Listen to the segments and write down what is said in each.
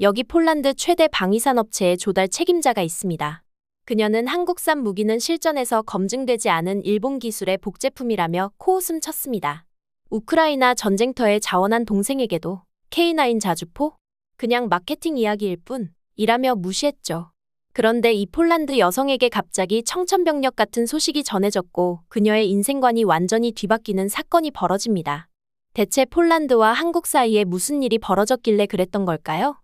여기 폴란드 최대 방위산업체의 조달 책임자가 있습니다. 그녀는 한국산 무기는 실전에서 검증되지 않은 일본 기술의 복제품이라며 코웃음 쳤습니다. 우크라이나 전쟁터에 자원한 동생에게도 K9 자주포? 그냥 마케팅 이야기일 뿐, 이라며 무시했죠. 그런데 이 폴란드 여성에게 갑자기 청천벽력 같은 소식이 전해졌고 그녀의 인생관이 완전히 뒤바뀌는 사건이 벌어집니다. 대체 폴란드와 한국 사이에 무슨 일이 벌어졌길래 그랬던 걸까요?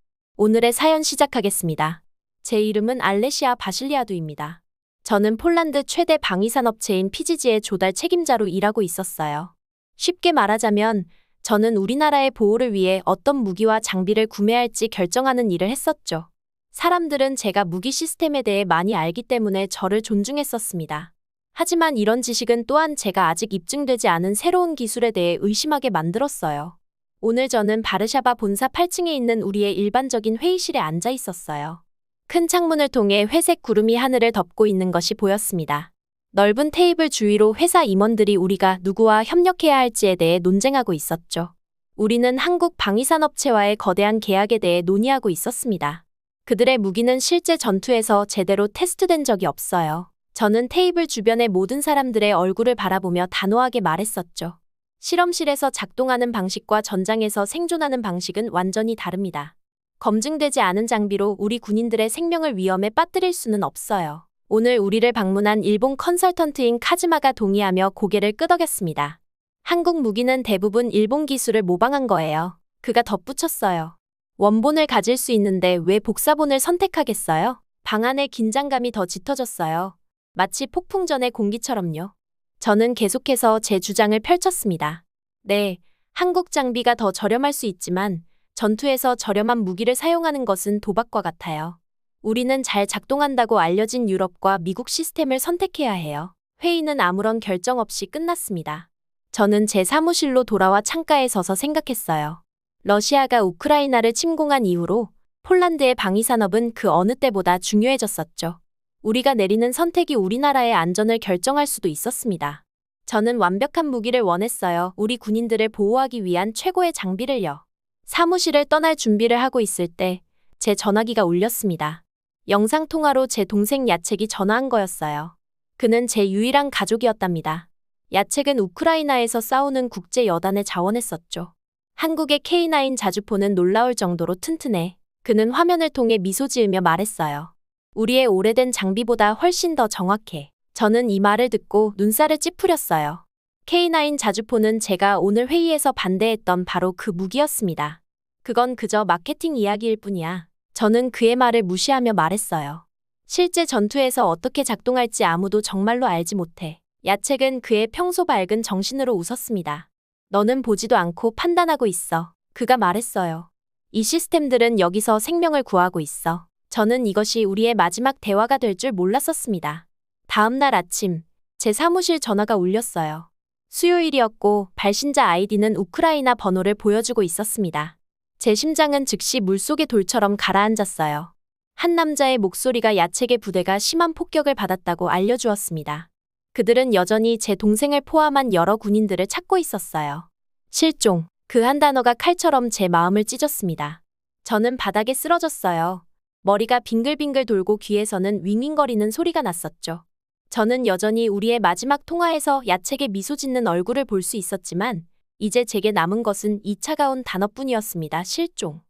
오늘의 사연 시작하겠습니다. 제 이름은 알레시아 바실리아두입니다. 저는 폴란드 최대 방위산업체인 피지지의 조달 책임자로 일하고 있었어요. 쉽게 말하자면 저는 우리나라의 보호를 위해 어떤 무기와 장비를 구매할지 결정하는 일을 했었죠. 사람들은 제가 무기 시스템에 대해 많이 알기 때문에 저를 존중했었습니다. 하지만 이런 지식은 또한 제가 아직 입증되지 않은 새로운 기술에 대해 의심하게 만들었어요. 오늘 저는 바르샤바 본사 8층에 있는 우리의 일반적인 회의실에 앉아 있었어요. 큰 창문을 통해 회색 구름이 하늘을 덮고 있는 것이 보였습니다. 넓은 테이블 주위로 회사 임원들이 우리가 누구와 협력해야 할지에 대해 논쟁하고 있었죠. 우리는 한국 방위산업체와의 거대한 계약에 대해 논의하고 있었습니다. 그들의 무기는 실제 전투에서 제대로 테스트된 적이 없어요. 저는 테이블 주변의 모든 사람들의 얼굴을 바라보며 단호하게 말했었죠. 실험실에서 작동하는 방식과 전장에서 생존하는 방식은 완전히 다릅니다. 검증되지 않은 장비로 우리 군인들의 생명을 위험에 빠뜨릴 수는 없어요. 오늘 우리를 방문한 일본 컨설턴트인 카즈마가 동의하며 고개를 끄덕였습니다. 한국 무기는 대부분 일본 기술을 모방한 거예요. 그가 덧붙였어요. 원본을 가질 수 있는데 왜 복사본을 선택하겠어요? 방 안의 긴장감이 더 짙어졌어요. 마치 폭풍 전의 공기처럼요. 저는 계속해서 제 주장을 펼쳤습니다. 네, 한국 장비가 더 저렴할 수 있지만 전투에서 저렴한 무기를 사용하는 것은 도박과 같아요. 우리는 잘 작동한다고 알려진 유럽과 미국 시스템을 선택해야 해요. 회의는 아무런 결정 없이 끝났습니다. 저는 제 사무실로 돌아와 창가에 서서 생각했어요. 러시아가 우크라이나를 침공한 이후로 폴란드의 방위산업은 그 어느 때보다 중요해졌었죠. 우리가 내리는 선택이 우리나라의 안전을 결정할 수도 있었습니다. 저는 완벽한 무기를 원했어요. 우리 군인들을 보호하기 위한 최고의 장비를요. 사무실을 떠날 준비를 하고 있을 때 제 전화기가 울렸습니다. 영상통화로 제 동생 야책이 전화한 거였어요. 그는 제 유일한 가족이었답니다. 야책은 우크라이나에서 싸우는 국제 여단에 자원했었죠. 한국의 K9 자주포는 놀라울 정도로 튼튼해. 그는 화면을 통해 미소 지으며 말했어요. 우리의 오래된 장비보다 훨씬 더 정확해. 저는 이 말을 듣고 눈살을 찌푸렸어요. K9 자주포는 제가 오늘 회의에서 반대했던 바로 그 무기였습니다. 그건 그저 마케팅 이야기일 뿐이야. 저는 그의 말을 무시하며 말했어요. 실제 전투에서 어떻게 작동할지 아무도 정말로 알지 못해. 야책은 그의 평소 밝은 정신으로 웃었습니다. 너는 보지도 않고 판단하고 있어. 그가 말했어요. 이 시스템들은 여기서 생명을 구하고 있어. 저는 이것이 우리의 마지막 대화가 될 줄 몰랐었습니다. 다음 날 아침, 제 사무실 전화가 울렸어요. 수요일이었고 발신자 아이디는 우크라이나 번호를 보여주고 있었습니다. 제 심장은 즉시 물속의 돌처럼 가라앉았어요. 한 남자의 목소리가 야책의 부대가 심한 폭격을 받았다고 알려주었습니다. 그들은 여전히 제 동생을 포함한 여러 군인들을 찾고 있었어요. 실종. 그 한 단어가 칼처럼 제 마음을 찢었습니다. 저는 바닥에 쓰러졌어요. 머리가 빙글빙글 돌고 귀에서는 윙윙거리는 소리가 났었죠. 저는 여전히 우리의 마지막 통화에서 야책의 미소 짓는 얼굴을 볼 수 있었지만 이제 제게 남은 것은 이 차가운 단어뿐이었습니다. 실종.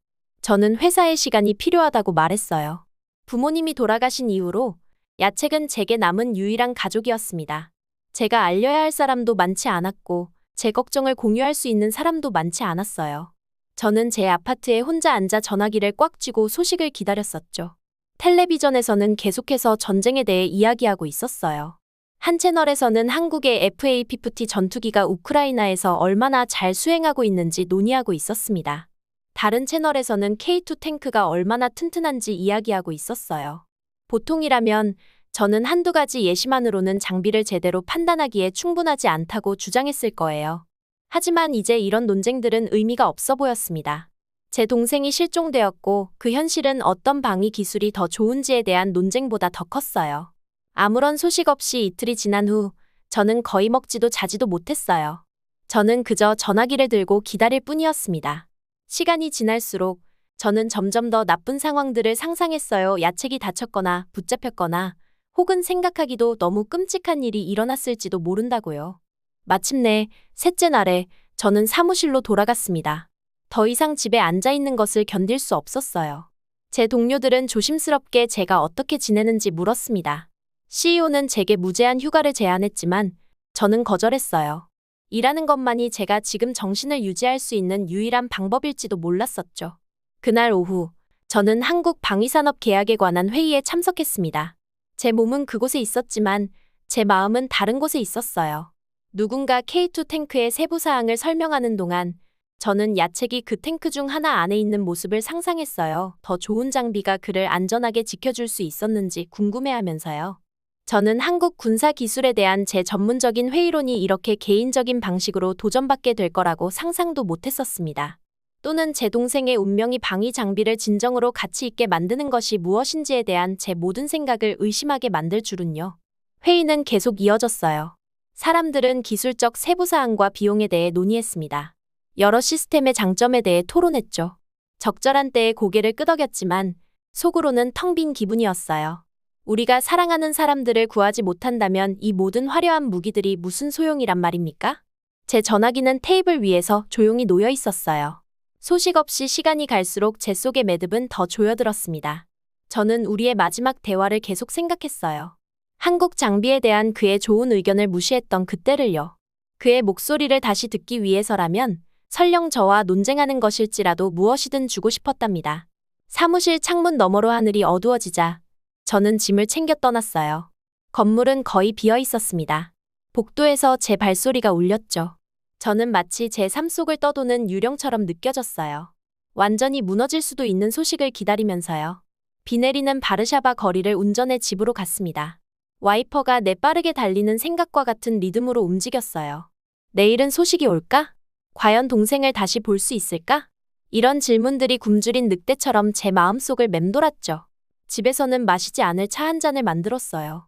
저는 회사의 시간이 필요하다고 말했어요. 부모님이 돌아가신 이후로 야책은 제게 남은 유일한 가족이었습니다. 제가 알려야 할 사람도 많지 않았고 제 걱정을 공유할 수 있는 사람도 많지 않았어요. 저는 제 아파트에 혼자 앉아 전화기를 꽉 쥐고 소식을 기다렸었죠. 텔레비전에서는 계속해서 전쟁에 대해 이야기하고 있었어요. 한 채널에서는 한국의 FA-50 전투기가 우크라이나에서 얼마나 잘 수행하고 있는지 논의하고 있었습니다. 다른 채널에서는 K2 탱크가 얼마나 튼튼한지 이야기하고 있었어요. 보통이라면 저는 한두 가지 예시만으로는 장비를 제대로 판단하기에 충분하지 않다고 주장했을 거예요. 하지만 이제 이런 논쟁들은 의미가 없어 보였습니다. 제 동생이 실종되었고 그 현실은 어떤 방위 기술이 더 좋은지에 대한 논쟁보다 더 컸어요. 아무런 소식 없이 이틀이 지난 후 저는 거의 먹지도 자지도 못했어요. 저는 그저 전화기를 들고 기다릴 뿐이었습니다. 시간이 지날수록 저는 점점 더 나쁜 상황들을 상상했어요. 야책이 다쳤거나 붙잡혔거나 혹은 생각하기도 너무 끔찍한 일이 일어났을지도 모른다고요. 마침내 셋째 날에 저는 사무실로 돌아갔습니다. 더 이상 집에 앉아 있는 것을 견딜 수 없었어요. 제 동료들은 조심스럽게 제가 어떻게 지내는지 물었습니다. CEO는 제게 무제한 휴가를 제안했지만 저는 거절했어요. 일하는 것만이 제가 지금 정신을 유지할 수 있는 유일한 방법일지도 몰랐었죠. 그날 오후, 저는 한국 방위산업 계약에 관한 회의에 참석했습니다. 제 몸은 그곳에 있었지만 제 마음은 다른 곳에 있었어요. 누군가 K2 탱크의 세부 사항을 설명하는 동안 저는 야책이 그 탱크 중 하나 안에 있는 모습을 상상했어요. 더 좋은 장비가 그를 안전하게 지켜줄 수 있었는지 궁금해하면서요. 저는 한국 군사 기술에 대한 제 전문적인 회의론이 이렇게 개인적인 방식으로 도전받게 될 거라고 상상도 못했었습니다. 또는 제 동생의 운명이 방위 장비를 진정으로 가치 있게 만드는 것이 무엇인지에 대한 제 모든 생각을 의심하게 만들 줄은요. 회의는 계속 이어졌어요. 사람들은 기술적 세부 사항과 비용에 대해 논의했습니다. 여러 시스템의 장점에 대해 토론했죠. 적절한 때에 고개를 끄덕였지만 속으로는 텅 빈 기분이었어요. 우리가 사랑하는 사람들을 구하지 못한다면 이 모든 화려한 무기들이 무슨 소용이란 말입니까? 제 전화기는 테이블 위에서 조용히 놓여 있었어요. 소식 없이 시간이 갈수록 제 속의 매듭은 더 조여들었습니다. 저는 우리의 마지막 대화를 계속 생각했어요. 한국 장비에 대한 그의 좋은 의견을 무시했던 그때를요. 그의 목소리를 다시 듣기 위해서라면 설령 저와 논쟁하는 것일지라도 무엇이든 주고 싶었답니다. 사무실 창문 너머로 하늘이 어두워지자 저는 짐을 챙겨 떠났어요. 건물은 거의 비어 있었습니다. 복도에서 제 발소리가 울렸죠. 저는 마치 제 삶 속을 떠도는 유령처럼 느껴졌어요. 완전히 무너질 수도 있는 소식을 기다리면서요. 비 내리는 바르샤바 거리를 운전해 집으로 갔습니다. 와이퍼가 내 빠르게 달리는 생각과 같은 리듬으로 움직였어요. 내일은 소식이 올까? 과연 동생을 다시 볼 수 있을까? 이런 질문들이 굶주린 늑대처럼 제 마음속을 맴돌았죠. 집에서는 마시지 않을 차 한 잔을 만들었어요.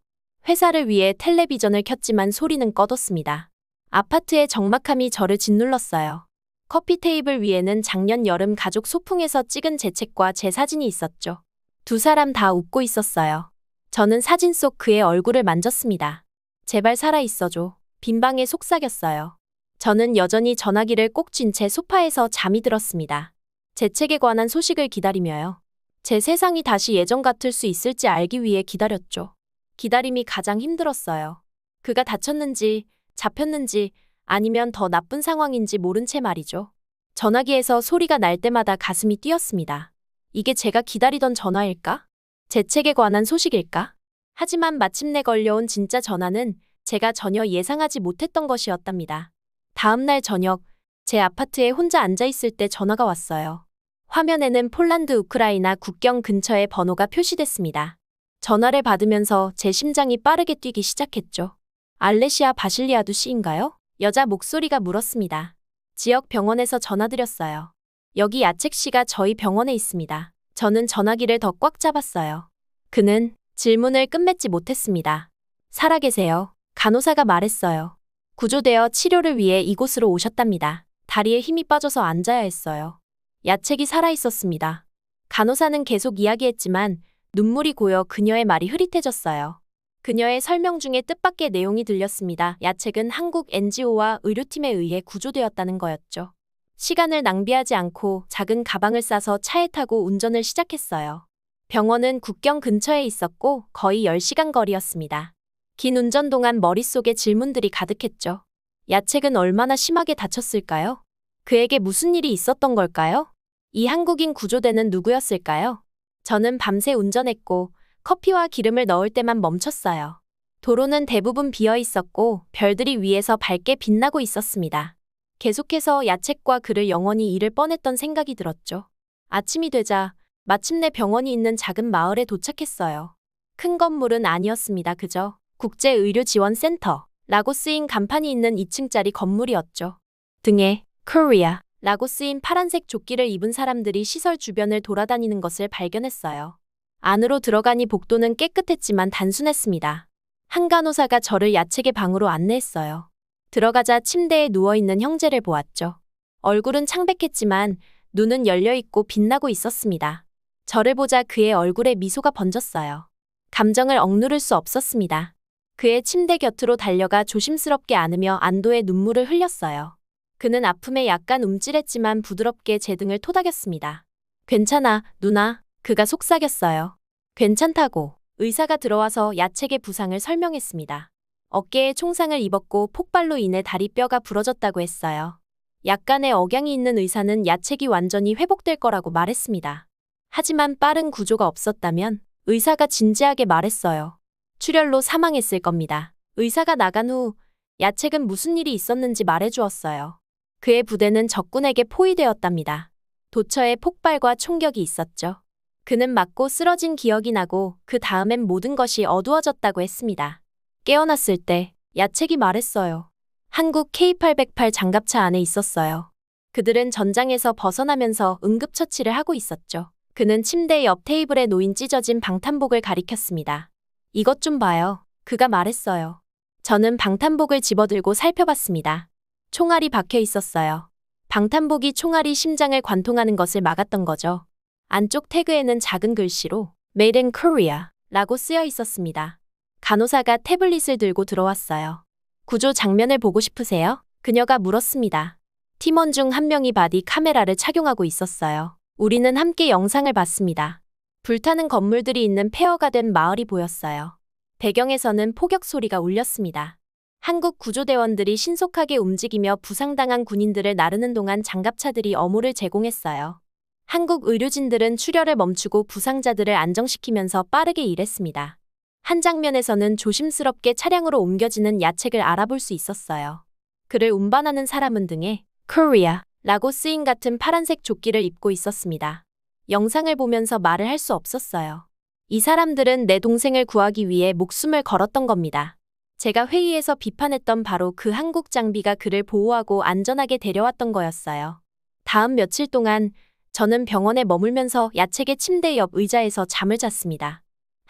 회사를 위해 텔레비전을 켰지만 소리는 꺼뒀습니다. 아파트의 적막함이 저를 짓눌렀어요. 커피 테이블 위에는 작년 여름 가족 소풍에서 찍은 제 책과 제 사진이 있었죠. 두 사람 다 웃고 있었어요. 저는 사진 속 그의 얼굴을 만졌습니다. 제발 살아있어줘. 빈방에 속삭였어요. 저는 여전히 전화기를 꼭 쥔 채 소파에서 잠이 들었습니다. 제 책에 관한 소식을 기다리며요. 제 세상이 다시 예전 같을 수 있을지 알기 위해 기다렸죠. 기다림이 가장 힘들었어요. 그가 다쳤는지, 잡혔는지, 아니면 더 나쁜 상황인지 모른 채 말이죠. 전화기에서 소리가 날 때마다 가슴이 뛰었습니다. 이게 제가 기다리던 전화일까? 제 책에 관한 소식일까? 하지만 마침내 걸려온 진짜 전화는 제가 전혀 예상하지 못했던 것이었답니다. 다음 날 저녁, 제 아파트에 혼자 앉아 있을 때 전화가 왔어요. 화면에는 폴란드 우크라이나 국경 근처의 번호가 표시됐습니다. 전화를 받으면서 제 심장이 빠르게 뛰기 시작했죠. 알레시아 바실리아두 씨인가요? 여자 목소리가 물었습니다. 지역 병원에서 전화드렸어요. 여기 야책 씨가 저희 병원에 있습니다. 저는 전화기를 더 꽉 잡았어요. 그는 질문을 끝맺지 못했습니다. 살아계세요. 간호사가 말했어요. 구조되어 치료를 위해 이곳으로 오셨답니다. 다리에 힘이 빠져서 앉아야 했어요. 야책이 살아있었습니다. 간호사는 계속 이야기했지만 눈물이 고여 그녀의 말이 흐릿해졌어요. 그녀의 설명 중에 뜻밖의 내용이 들렸습니다. 야책은 한국 NGO와 의료팀에 의해 구조되었다는 거였죠. 시간을 낭비하지 않고 작은 가방을 싸서 차에 타고 운전을 시작했어요. 병원은 국경 근처에 있었고 거의 10시간 거리였습니다. 긴 운전 동안 머릿속에 질문들이 가득했죠. 야책은 얼마나 심하게 다쳤을까요? 그에게 무슨 일이 있었던 걸까요? 이 한국인 구조대는 누구였을까요? 저는 밤새 운전했고 커피와 기름을 넣을 때만 멈췄어요. 도로는 대부분 비어 있었고 별들이 위에서 밝게 빛나고 있었습니다. 계속해서 야책과 그를 영원히 잃을 뻔했던 생각이 들었죠. 아침이 되자 마침내 병원이 있는 작은 마을에 도착했어요. 큰 건물은 아니었습니다. 그저 국제의료지원센터라고 쓰인 간판이 있는 2층짜리 건물이었죠. 등에 Korea 라고 쓰인 파란색 조끼를 입은 사람들이 시설 주변을 돌아다니는 것을 발견했어요. 안으로 들어가니 복도는 깨끗했지만 단순했습니다. 한 간호사가 저를 야책의 방으로 안내했어요. 들어가자 침대에 누워있는 형제를 보았죠. 얼굴은 창백했지만 눈은 열려있고 빛나고 있었습니다. 저를 보자 그의 얼굴에 미소가 번졌어요. 감정을 억누를 수 없었습니다. 그의 침대 곁으로 달려가 조심스럽게 안으며 안도의 눈물을 흘렸어요. 그는 아픔에 약간 움찔했지만 부드럽게 제 등을 토닥였습니다. 괜찮아, 누나. 그가 속삭였어요. 괜찮다고. 의사가 들어와서 야책의 부상을 설명했습니다. 어깨에 총상을 입었고 폭발로 인해 다리뼈가 부러졌다고 했어요. 약간의 억양이 있는 의사는 야책이 완전히 회복될 거라고 말했습니다. 하지만 빠른 구조가 없었다면 의사가 진지하게 말했어요. 출혈로 사망했을 겁니다. 의사가 나간 후 야책은 무슨 일이 있었는지 말해주었어요. 그의 부대는 적군에게 포위되었답니다. 도처에 폭발과 총격이 있었죠. 그는 맞고 쓰러진 기억이 나고 그 다음엔 모든 것이 어두워졌다고 했습니다. 깨어났을 때 야책이 말했어요. 한국 K808 장갑차 안에 있었어요. 그들은 전장에서 벗어나면서 응급처치를 하고 있었죠. 그는 침대 옆 테이블에 놓인 찢어진 방탄복을 가리켰습니다. 이것 좀 봐요. 그가 말했어요. 저는 방탄복을 집어들고 살펴봤습니다. 총알이 박혀 있었어요. 방탄복이 총알이 심장을 관통하는 것을 막았던 거죠. 안쪽 태그에는 작은 글씨로 Made in Korea 라고 쓰여 있었습니다. 간호사가 태블릿을 들고 들어왔어요. 구조 장면을 보고 싶으세요? 그녀가 물었습니다. 팀원 중 한 명이 바디 카메라를 착용하고 있었어요. 우리는 함께 영상을 봤습니다. 불타는 건물들이 있는 폐허가 된 마을이 보였어요. 배경에서는 포격 소리가 울렸습니다. 한국 구조대원들이 신속하게 움직이며 부상당한 군인들을 나르는 동안 장갑차들이 어무를 제공했어요. 한국 의료진들은 출혈을 멈추고 부상자들을 안정시키면서 빠르게 일했습니다. 한 장면에서는 조심스럽게 차량으로 옮겨지는 야책을 알아볼 수 있었어요. 그를 운반하는 사람은 등에 Korea 라고 쓰인 같은 파란색 조끼를 입고 있었습니다. 영상을 보면서 말을 할 수 없었어요. 이 사람들은 내 동생을 구하기 위해 목숨을 걸었던 겁니다. 제가 회의에서 비판했던 바로 그 한국 장비가 그를 보호하고 안전하게 데려왔던 거였어요. 다음 며칠 동안 저는 병원에 머물면서 야책의 침대 옆 의자에서 잠을 잤습니다.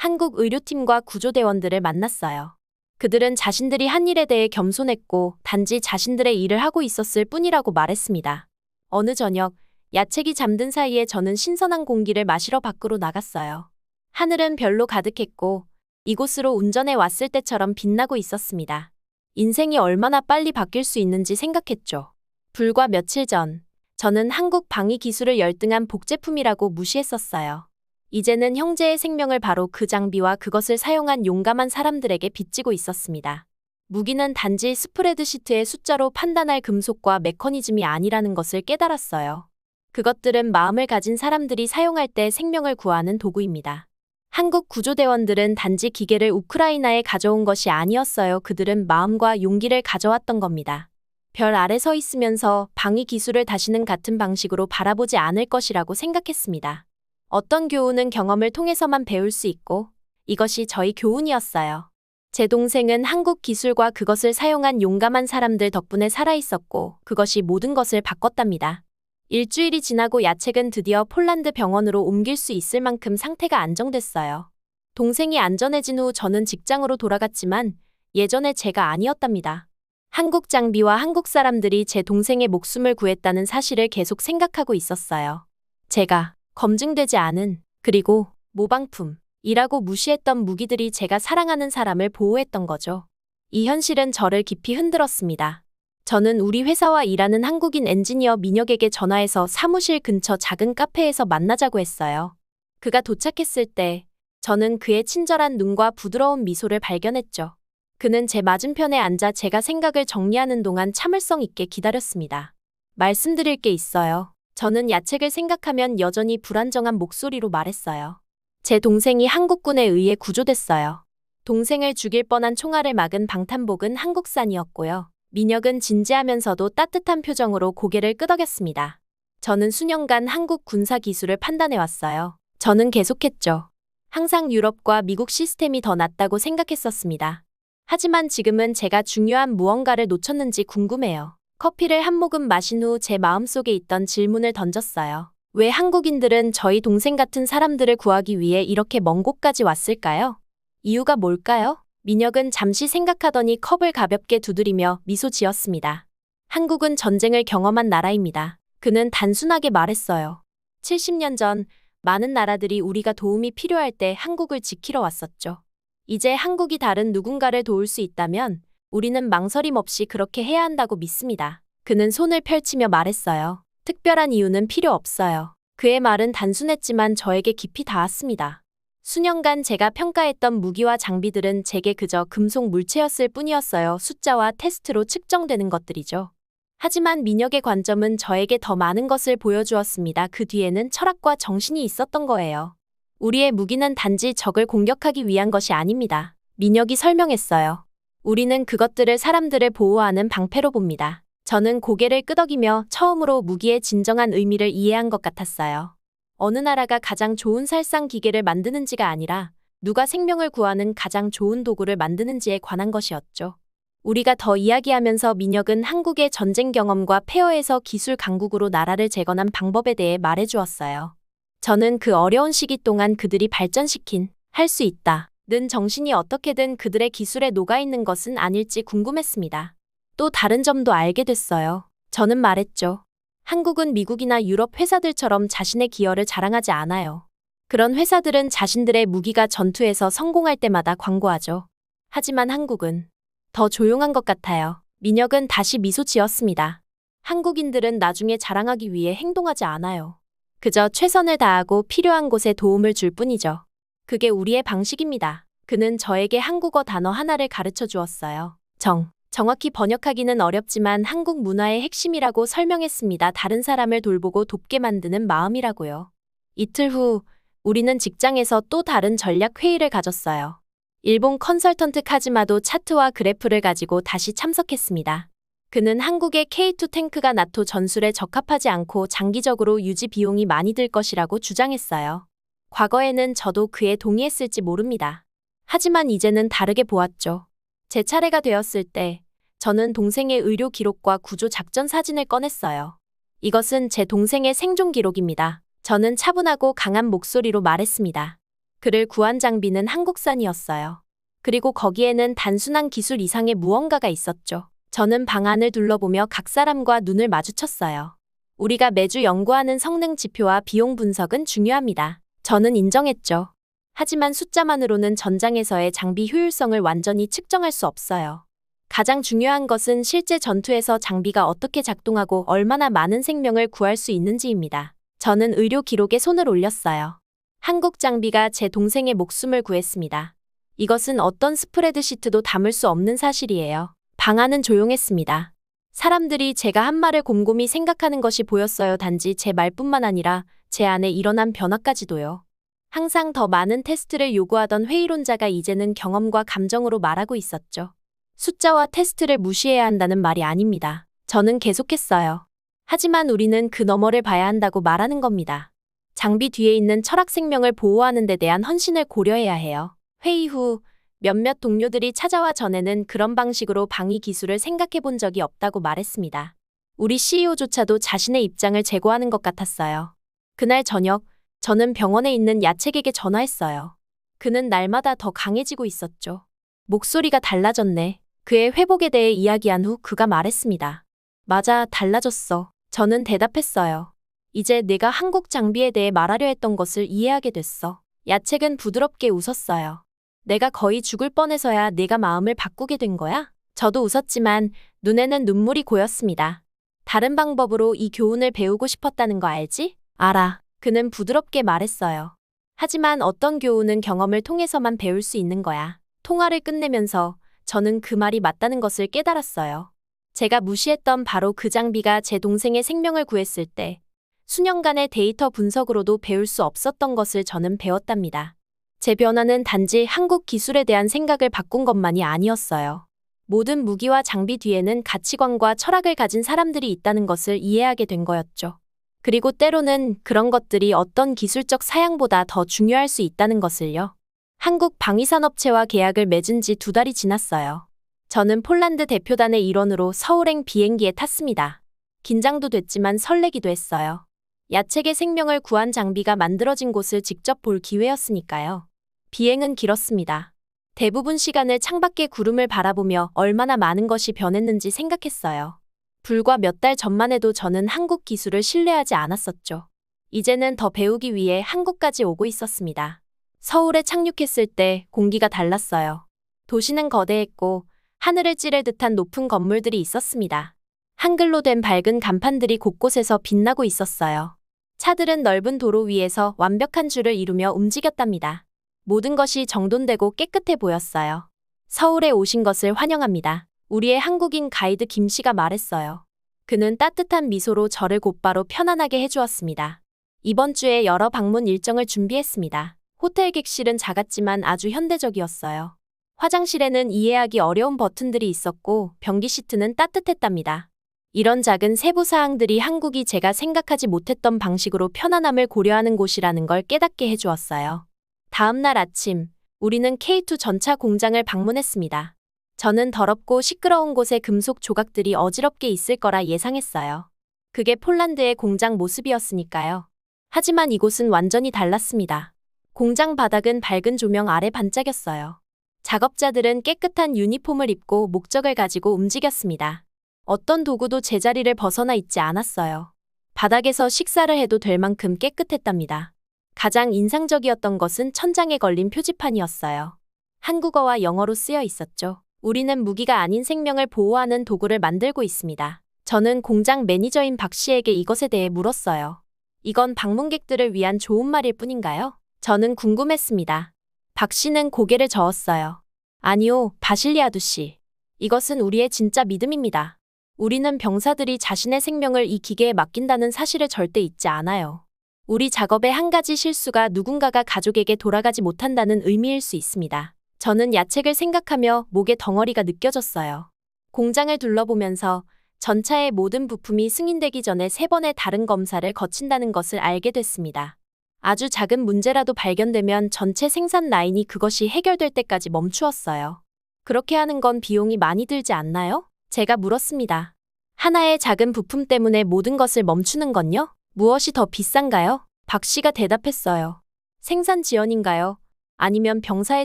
한국 의료팀과 구조대원들을 만났어요. 그들은 자신들이 한 일에 대해 겸손했고 단지 자신들의 일을 하고 있었을 뿐이라고 말했습니다. 어느 저녁, 야책이 잠든 사이에 저는 신선한 공기를 마시러 밖으로 나갔어요. 하늘은 별로 가득했고 이곳으로 운전해 왔을 때처럼 빛나고 있었습니다. 인생이 얼마나 빨리 바뀔 수 있는지 생각했죠. 불과 며칠 전, 저는 한국 방위 기술을 열등한 복제품이라고 무시했었어요. 이제는 형제의 생명을 바로 그 장비와 그것을 사용한 용감한 사람들에게 빚지고 있었습니다. 무기는 단지 스프레드시트의 숫자로 판단할 금속과 메커니즘이 아니라는 것을 깨달았어요. 그것들은 마음을 가진 사람들이 사용할 때 생명을 구하는 도구입니다. 한국 구조대원들은 단지 기계를 우크라이나에 가져온 것이 아니었어요. 그들은 마음과 용기를 가져왔던 겁니다. 별 아래 서 있으면서 방위 기술을 다시는 같은 방식으로 바라보지 않을 것이라고 생각했습니다. 어떤 교훈은 경험을 통해서만 배울 수 있고 이것이 저희 교훈이었어요. 제 동생은 한국 기술과 그것을 사용한 용감한 사람들 덕분에 살아있었고 그것이 모든 것을 바꿨답니다. 일주일이 지나고 야책은 드디어 폴란드 병원으로 옮길 수 있을 만큼 상태가 안정됐어요. 동생이 안전해진 후 저는 직장으로 돌아갔지만 예전의 제가 아니었답니다. 한국 장비와 한국 사람들이 제 동생의 목숨을 구했다는 사실을 계속 생각하고 있었어요. 제가 검증되지 않은 그리고 모방품이라고 무시했던 무기들이 제가 사랑하는 사람을 보호했던 거죠. 이 현실은 저를 깊이 흔들었습니다. 저는 우리 회사와 일하는 한국인 엔지니어 민혁에게 전화해서 사무실 근처 작은 카페에서 만나자고 했어요. 그가 도착했을 때 저는 그의 친절한 눈과 부드러운 미소를 발견했죠. 그는 제 맞은편에 앉아 제가 생각을 정리하는 동안 참을성 있게 기다렸습니다. 말씀드릴 게 있어요. 저는 야책을 생각하면 여전히 불안정한 목소리로 말했어요. 제 동생이 한국군에 의해 구조됐어요. 동생을 죽일 뻔한 총알을 막은 방탄복은 한국산이었고요. 민혁은 진지하면서도 따뜻한 표정으로 고개를 끄덕였습니다. 저는 수년간 한국 군사 기술을 판단해왔어요. 저는 계속했죠. 항상 유럽과 미국 시스템이 더 낫다고 생각했었습니다. 하지만 지금은 제가 중요한 무언가를 놓쳤는지 궁금해요. 커피를 한 모금 마신 후 제 마음속에 있던 질문을 던졌어요. 왜 한국인들은 저희 동생 같은 사람들을 구하기 위해 이렇게 먼 곳까지 왔을까요? 이유가 뭘까요? 민혁은 잠시 생각하더니 컵을 가볍게 두드리며 미소 지었습니다. 한국은 전쟁을 경험한 나라입니다. 그는 단순하게 말했어요. 70년 전 많은 나라들이 우리가 도움이 필요할 때 한국을 지키러 왔었죠. 이제 한국이 다른 누군가를 도울 수 있다면 우리는 망설임 없이 그렇게 해야 한다고 믿습니다. 그는 손을 펼치며 말했어요. 특별한 이유는 필요 없어요. 그의 말은 단순했지만 저에게 깊이 닿았습니다. 수년간 제가 평가했던 무기와 장비들은 제게 그저 금속 물체였을 뿐이었어요. 숫자와 테스트로 측정되는 것들이죠. 하지만 민혁의 관점은 저에게 더 많은 것을 보여주었습니다. 그 뒤에는 철학과 정신이 있었던 거예요. 우리의 무기는 단지 적을 공격하기 위한 것이 아닙니다. 민혁이 설명했어요. 우리는 그것들을 사람들을 보호하는 방패로 봅니다. 저는 고개를 끄덕이며 처음으로 무기의 진정한 의미를 이해한 것 같았어요. 어느 나라가 가장 좋은 살상 기계를 만드는지가 아니라 누가 생명을 구하는 가장 좋은 도구를 만드는지에 관한 것이었죠. 우리가 더 이야기하면서 민혁은 한국의 전쟁 경험과 폐허에서 기술 강국으로 나라를 재건한 방법에 대해 말해주었어요. 저는 그 어려운 시기 동안 그들이 발전시킨 할 수 있다. 는 정신이 어떻게든 그들의 기술에 녹아있는 것은 아닐지 궁금했습니다. 또 다른 점도 알게 됐어요. 저는 말했죠. 한국은 미국이나 유럽 회사들처럼 자신의 기여를 자랑하지 않아요. 그런 회사들은 자신들의 무기가 전투에서 성공할 때마다 광고하죠. 하지만 한국은 더 조용한 것 같아요. 민혁은 다시 미소 지었습니다. 한국인들은 나중에 자랑하기 위해 행동하지 않아요. 그저 최선을 다하고 필요한 곳에 도움을 줄 뿐이죠. 그게 우리의 방식입니다. 그는 저에게 한국어 단어 하나를 가르쳐 주었어요. 정. 정확히 번역하기는 어렵지만 한국 문화의 핵심이라고 설명했습니다. 다른 사람을 돌보고 돕게 만드는 마음이라고요. 이틀 후, 우리는 직장에서 또 다른 전략 회의를 가졌어요. 일본 컨설턴트 카즈마도 차트와 그래프를 가지고 다시 참석했습니다. 그는 한국의 K2 탱크가 나토 전술에 적합하지 않고 장기적으로 유지 비용이 많이 들 것이라고 주장했어요. 과거에는 저도 그에 동의했을지 모릅니다. 하지만 이제는 다르게 보았죠. 제 차례가 되었을 때 저는 동생의 의료 기록과 구조 작전 사진을 꺼냈어요. 이것은 제 동생의 생존 기록입니다. 저는 차분하고 강한 목소리로 말했습니다. 그를 구한 장비는 한국산이었어요. 그리고 거기에는 단순한 기술 이상의 무언가가 있었죠. 저는 방 안을 둘러보며 각 사람과 눈을 마주쳤어요. 우리가 매주 연구하는 성능 지표와 비용 분석은 중요합니다. 저는 인정했죠. 하지만 숫자만으로는 전장에서의 장비 효율성을 완전히 측정할 수 없어요. 가장 중요한 것은 실제 전투에서 장비가 어떻게 작동하고 얼마나 많은 생명을 구할 수 있는지입니다. 저는 의료 기록에 손을 올렸어요. 한국 장비가 제 동생의 목숨을 구했습니다. 이것은 어떤 스프레드시트도 담을 수 없는 사실이에요. 방 안은 조용했습니다. 사람들이 제가 한 말을 곰곰이 생각하는 것이 보였어요. 단지 제 말뿐만 아니라 제 안에 일어난 변화까지도요. 항상 더 많은 테스트를 요구하던 회의론자가 이제는 경험과 감정으로 말하고 있었죠. 숫자와 테스트를 무시해야 한다는 말이 아닙니다. 저는 계속했어요. 하지만 우리는 그 너머를 봐야 한다고 말하는 겁니다. 장비 뒤에 있는 철학 생명을 보호하는 데 대한 헌신을 고려해야 해요. 회의 후 몇몇 동료들이 찾아와 전에는 그런 방식으로 방위 기술을 생각해 본 적이 없다고 말했습니다. 우리 CEO조차도 자신의 입장을 제고하는 것 같았어요. 그날 저녁, 저는 병원에 있는 야책에게 전화했어요. 그는 날마다 더 강해지고 있었죠. 목소리가 달라졌네. 그의 회복에 대해 이야기한 후 그가 말했습니다. 맞아, 달라졌어. 저는 대답했어요. 이제 내가 한국 장비에 대해 말하려 했던 것을 이해하게 됐어. 야책은 부드럽게 웃었어요. 내가 거의 죽을 뻔해서야 내가 마음을 바꾸게 된 거야? 저도 웃었지만 눈에는 눈물이 고였습니다. 다른 방법으로 이 교훈을 배우고 싶었다는 거 알지? 알아. 그는 부드럽게 말했어요. 하지만 어떤 교훈은 경험을 통해서만 배울 수 있는 거야. 통화를 끝내면서 저는 그 말이 맞다는 것을 깨달았어요. 제가 무시했던 바로 그 장비가 제 동생의 생명을 구했을 때 수년간의 데이터 분석으로도 배울 수 없었던 것을 저는 배웠답니다. 제 변화는 단지 한국 기술에 대한 생각을 바꾼 것만이 아니었어요. 모든 무기와 장비 뒤에는 가치관과 철학을 가진 사람들이 있다는 것을 이해하게 된 거였죠. 그리고 때로는 그런 것들이 어떤 기술적 사양보다 더 중요할 수 있다는 것을요. 한국 방위산업체와 계약을 맺은 지 두 달이 지났어요. 저는 폴란드 대표단의 일원으로 서울행 비행기에 탔습니다. 긴장도 됐지만 설레기도 했어요. 야책의 생명을 구한 장비가 만들어진 곳을 직접 볼 기회였으니까요. 비행은 길었습니다. 대부분 시간을 창밖의 구름을 바라보며 얼마나 많은 것이 변했는지 생각했어요. 불과 몇 달 전만 해도 저는 한국 기술을 신뢰하지 않았었죠. 이제는 더 배우기 위해 한국까지 오고 있었습니다. 서울에 착륙했을 때 공기가 달랐어요. 도시는 거대했고 하늘을 찌를 듯한 높은 건물들이 있었습니다. 한글로 된 밝은 간판들이 곳곳에서 빛나고 있었어요. 차들은 넓은 도로 위에서 완벽한 줄을 이루며 움직였답니다. 모든 것이 정돈되고 깨끗해 보였어요. 서울에 오신 것을 환영합니다. 우리의 한국인 가이드 김 씨가 말했어요. 그는 따뜻한 미소로 저를 곧바로 편안하게 해주었습니다. 이번 주에 여러 방문 일정을 준비했습니다. 호텔 객실은 작았지만 아주 현대적이었어요. 화장실에는 이해하기 어려운 버튼들이 있었고 변기 시트는 따뜻했답니다. 이런 작은 세부 사항들이 한국이 제가 생각하지 못했던 방식으로 편안함을 고려하는 곳이라는 걸 깨닫게 해주었어요. 다음 날 아침, 우리는 K2 전차 공장을 방문했습니다. 저는 더럽고 시끄러운 곳에 금속 조각들이 어지럽게 있을 거라 예상했어요. 그게 폴란드의 공장 모습이었으니까요. 하지만 이곳은 완전히 달랐습니다. 공장 바닥은 밝은 조명 아래 반짝였어요. 작업자들은 깨끗한 유니폼을 입고 목적을 가지고 움직였습니다. 어떤 도구도 제자리를 벗어나 있지 않았어요. 바닥에서 식사를 해도 될 만큼 깨끗했답니다. 가장 인상적이었던 것은 천장에 걸린 표지판이었어요. 한국어와 영어로 쓰여 있었죠. 우리는 무기가 아닌 생명을 보호하는 도구를 만들고 있습니다. 저는 공장 매니저인 박 씨에게 이것에 대해 물었어요. 이건 방문객들을 위한 좋은 말일 뿐인가요? 저는 궁금했습니다. 박 씨는 고개를 저었어요. 아니요, 바실리아두 씨. 이것은 우리의 진짜 믿음입니다. 우리는 병사들이 자신의 생명을 이 기계에 맡긴다는 사실을 절대 잊지 않아요. 우리 작업의 한 가지 실수가 누군가가 가족에게 돌아가지 못한다는 의미일 수 있습니다. 저는 야책을 생각하며 목에 덩어리가 느껴졌어요. 공장을 둘러보면서 전차의 모든 부품이 승인되기 전에 세 번의 다른 검사를 거친다는 것을 알게 됐습니다. 아주 작은 문제라도 발견되면 전체 생산 라인이 그것이 해결될 때까지 멈추었어요. 그렇게 하는 건 비용이 많이 들지 않나요? 제가 물었습니다. 하나의 작은 부품 때문에 모든 것을 멈추는 건요? 무엇이 더 비싼가요? 박 씨가 대답했어요. 생산 지연인가요? 아니면 병사의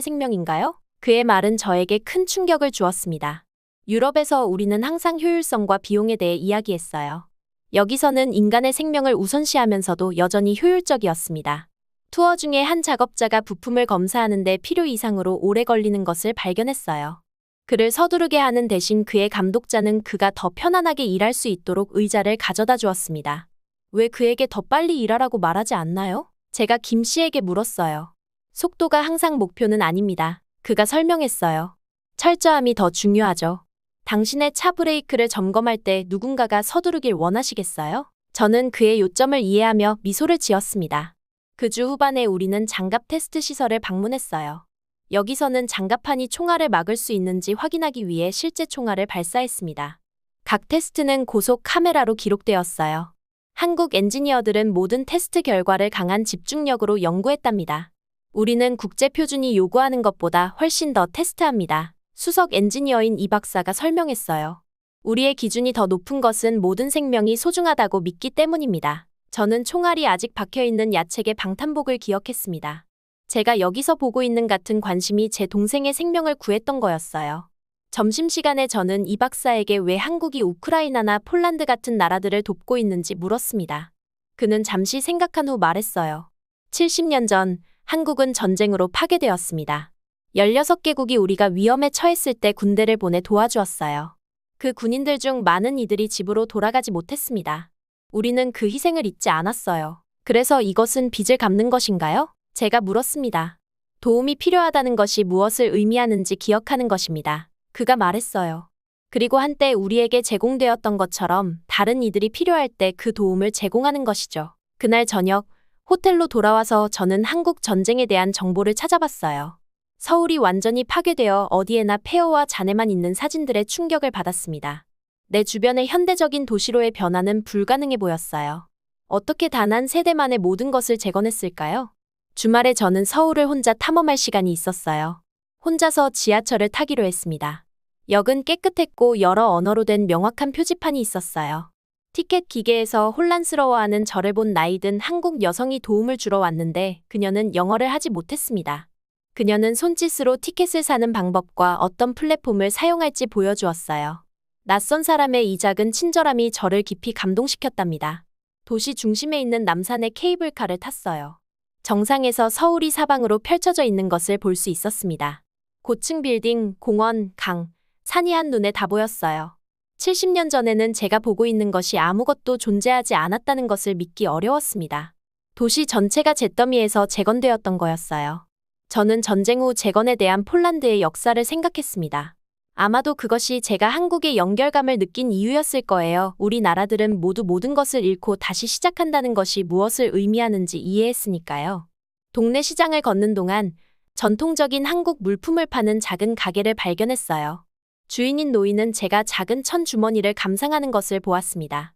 생명인가요? 그의 말은 저에게 큰 충격을 주었습니다. 유럽에서 우리는 항상 효율성과 비용에 대해 이야기했어요. 여기서는 인간의 생명을 우선시하면서도 여전히 효율적이었습니다. 투어 중에 한 작업자가 부품을 검사하는데 필요 이상으로 오래 걸리는 것을 발견했어요. 그를 서두르게 하는 대신 그의 감독자는 그가 더 편안하게 일할 수 있도록 의자를 가져다 주었습니다. 왜 그에게 더 빨리 일하라고 말하지 않나요? 제가 김 씨에게 물었어요. 속도가 항상 목표는 아닙니다. 그가 설명했어요. 철저함이 더 중요하죠. 당신의 차 브레이크를 점검할 때 누군가가 서두르길 원하시겠어요? 저는 그의 요점을 이해하며 미소를 지었습니다. 그 주 후반에 우리는 장갑 테스트 시설을 방문했어요. 여기서는 장갑판이 총알을 막을 수 있는지 확인하기 위해 실제 총알을 발사했습니다. 각 테스트는 고속 카메라로 기록되었어요. 한국 엔지니어들은 모든 테스트 결과를 강한 집중력으로 연구했답니다. 우리는 국제 표준이 요구하는 것보다 훨씬 더 테스트합니다. 수석 엔지니어인 이 박사가 설명했어요. 우리의 기준이 더 높은 것은 모든 생명이 소중하다고 믿기 때문입니다. 저는 총알이 아직 박혀 있는 야책의 방탄복을 기억했습니다. 제가 여기서 보고 있는 같은 관심이 제 동생의 생명을 구했던 거였어요. 점심시간에 저는 이 박사에게 왜 한국이 우크라이나나 폴란드 같은 나라들을 돕고 있는지 물었습니다. 그는 잠시 생각한 후 말했어요. 70년 전 한국은 전쟁으로 파괴되었습니다. 16개국이 우리가 위험에 처했을 때 군대를 보내 도와주었어요. 그 군인들 중 많은 이들이 집으로 돌아가지 못했습니다. 우리는 그 희생을 잊지 않았어요. 그래서 이것은 빚을 갚는 것인가요? 제가 물었습니다. 도움이 필요하다는 것이 무엇을 의미하는지 기억하는 것입니다. 그가 말했어요. 그리고 한때 우리에게 제공되었던 것처럼 다른 이들이 필요할 때 그 도움을 제공하는 것이죠. 그날 저녁, 호텔로 돌아와서 저는 한국 전쟁에 대한 정보를 찾아봤어요. 서울이 완전히 파괴되어 어디에나 폐허와 잔해만 있는 사진들에 충격을 받았습니다. 내 주변의 현대적인 도시로의 변화는 불가능해 보였어요. 어떻게 단 한 세대 만에 모든 것을 재건했을까요? 주말에 저는 서울을 혼자 탐험할 시간이 있었어요. 혼자서 지하철을 타기로 했습니다. 역은 깨끗했고 여러 언어로 된 명확한 표지판이 있었어요. 티켓 기계에서 혼란스러워하는 저를 본 나이든 한국 여성이 도움을 주러 왔는데 그녀는 영어를 하지 못했습니다. 그녀는 손짓으로 티켓을 사는 방법과 어떤 플랫폼을 사용할지 보여주었어요. 낯선 사람의 이 작은 친절함이 저를 깊이 감동시켰답니다. 도시 중심에 있는 남산의 케이블카를 탔어요. 정상에서 서울이 사방으로 펼쳐져 있는 것을 볼 수 있었습니다. 고층 빌딩, 공원, 강, 산이 한눈에 다 보였어요. 70년 전에는 제가 보고 있는 것이 아무것도 존재하지 않았다는 것을 믿기 어려웠습니다. 도시 전체가 잿더미에서 재건되었던 거였어요. 저는 전쟁 후 재건에 대한 폴란드의 역사를 생각했습니다. 아마도 그것이 제가 한국의 연결감을 느낀 이유였을 거예요. 우리 나라들은 모두 모든 것을 잃고 다시 시작한다는 것이 무엇을 의미하는지 이해했으니까요. 동네 시장을 걷는 동안 전통적인 한국 물품을 파는 작은 가게를 발견했어요. 주인인 노인은 제가 작은 천 주머니를 감상하는 것을 보았습니다.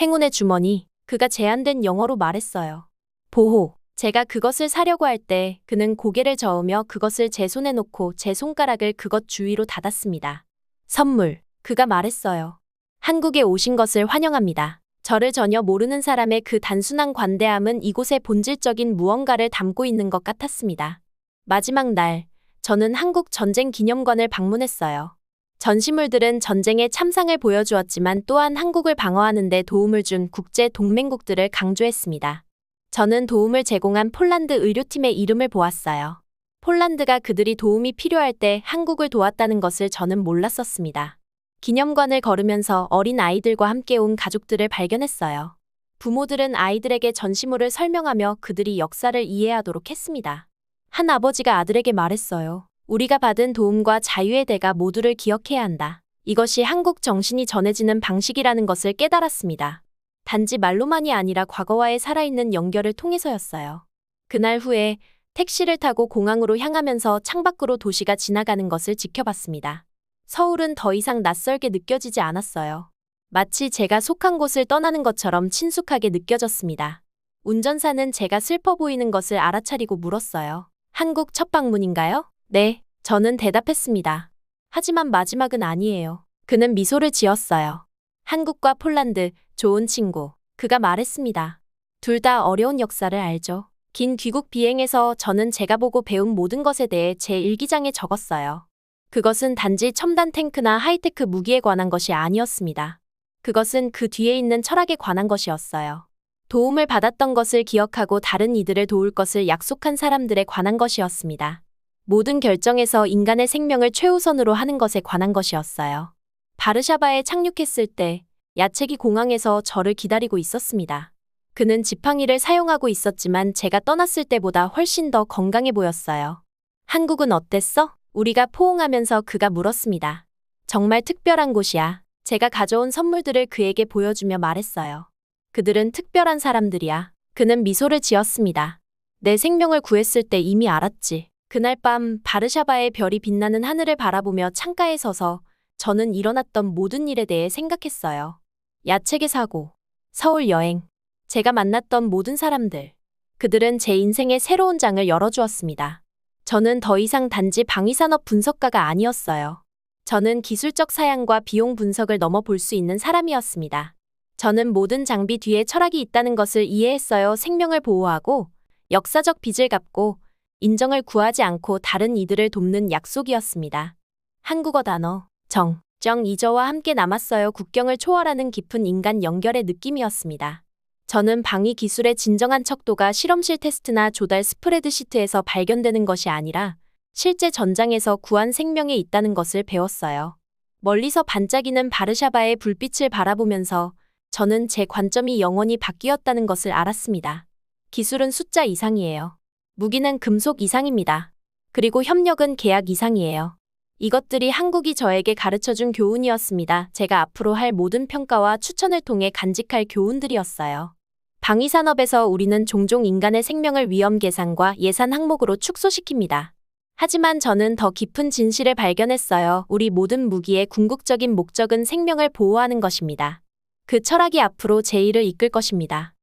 행운의 주머니, 그가 제한된 영어로 말했어요. 보호. 제가 그것을 사려고 할 때 그는 고개를 저으며 그것을 제 손에 놓고 제 손가락을 그것 주위로 닫았습니다. 선물. 그가 말했어요. 한국에 오신 것을 환영합니다. 저를 전혀 모르는 사람의 그 단순한 관대함은 이곳의 본질적인 무언가를 담고 있는 것 같았습니다. 마지막 날, 저는 한국 전쟁 기념관을 방문했어요. 전시물들은 전쟁의 참상을 보여주었지만 또한 한국을 방어하는 데 도움을 준 국제 동맹국들을 강조했습니다. 저는 도움을 제공한 폴란드 의료팀의 이름을 보았어요. 폴란드가 그들이 도움이 필요할 때 한국을 도왔다는 것을 저는 몰랐었습니다. 기념관을 걸으면서 어린 아이들과 함께 온 가족들을 발견했어요. 부모들은 아이들에게 전시물을 설명하며 그들이 역사를 이해하도록 했습니다. 한 아버지가 아들에게 말했어요. 우리가 받은 도움과 자유의 대가 모두를 기억해야 한다. 이것이 한국 정신이 전해지는 방식이라는 것을 깨달았습니다. 단지 말로만이 아니라 과거와의 살아있는 연결을 통해서였어요. 그날 후에 택시를 타고 공항으로 향하면서 창밖으로 도시가 지나가는 것을 지켜봤습니다. 서울은 더 이상 낯설게 느껴지지 않았어요. 마치 제가 속한 곳을 떠나는 것처럼 친숙하게 느껴졌습니다. 운전사는 제가 슬퍼 보이는 것을 알아차리고 물었어요. 한국 첫 방문인가요? 네, 저는 대답했습니다. 하지만 마지막은 아니에요. 그는 미소를 지었어요. 한국과 폴란드, 좋은 친구. 그가 말했습니다. 둘 다 어려운 역사를 알죠. 긴 귀국 비행에서 저는 제가 보고 배운 모든 것에 대해 제 일기장에 적었어요. 그것은 단지 첨단 탱크나 하이테크 무기에 관한 것이 아니었습니다. 그것은 그 뒤에 있는 철학에 관한 것이었어요. 도움을 받았던 것을 기억하고 다른 이들을 도울 것을 약속한 사람들에 관한 것이었습니다. 모든 결정에서 인간의 생명을 최우선으로 하는 것에 관한 것이었어요. 바르샤바에 착륙했을 때 야채기 공항에서 저를 기다리고 있었습니다. 그는 지팡이를 사용하고 있었지만 제가 떠났을 때보다 훨씬 더 건강해 보였어요. 한국은 어땠어? 우리가 포옹하면서 그가 물었습니다. 정말 특별한 곳이야. 제가 가져온 선물들을 그에게 보여주며 말했어요. 그들은 특별한 사람들이야. 그는 미소를 지었습니다. 내 생명을 구했을 때 이미 알았지. 그날 밤 바르샤바의 별이 빛나는 하늘을 바라보며 창가에 서서 저는 일어났던 모든 일에 대해 생각했어요. 야채계 사고, 서울 여행, 제가 만났던 모든 사람들. 그들은 제 인생의 새로운 장을 열어주었습니다. 저는 더 이상 단지 방위산업 분석가가 아니었어요. 저는 기술적 사양과 비용 분석을 넘어 볼 수 있는 사람이었습니다. 저는 모든 장비 뒤에 철학이 있다는 것을 이해했어요. 생명을 보호하고, 역사적 빚을 갚고, 인정을 구하지 않고 다른 이들을 돕는 약속이었습니다. 한국어 단어, 정, 정 이저와 함께 남았어요. 국경을 초월하는 깊은 인간 연결의 느낌이었습니다. 저는 방위 기술의 진정한 척도가 실험실 테스트나 조달 스프레드시트에서 발견되는 것이 아니라 실제 전장에서 구한 생명에 있다는 것을 배웠어요. 멀리서 반짝이는 바르샤바의 불빛을 바라보면서 저는 제 관점이 영원히 바뀌었다는 것을 알았습니다. 기술은 숫자 이상이에요. 무기는 금속 이상입니다. 그리고 협력은 계약 이상이에요. 이것들이 한국이 저에게 가르쳐 준 교훈이었습니다. 제가 앞으로 할 모든 평가와 추천을 통해 간직할 교훈들이었어요. 방위산업에서 우리는 종종 인간의 생명을 위험 계산과 예산 항목으로 축소시킵니다. 하지만 저는 더 깊은 진실을 발견했어요. 우리 모든 무기의 궁극적인 목적은 생명을 보호하는 것입니다. 그 철학이 앞으로 제 일을 이끌 것입니다.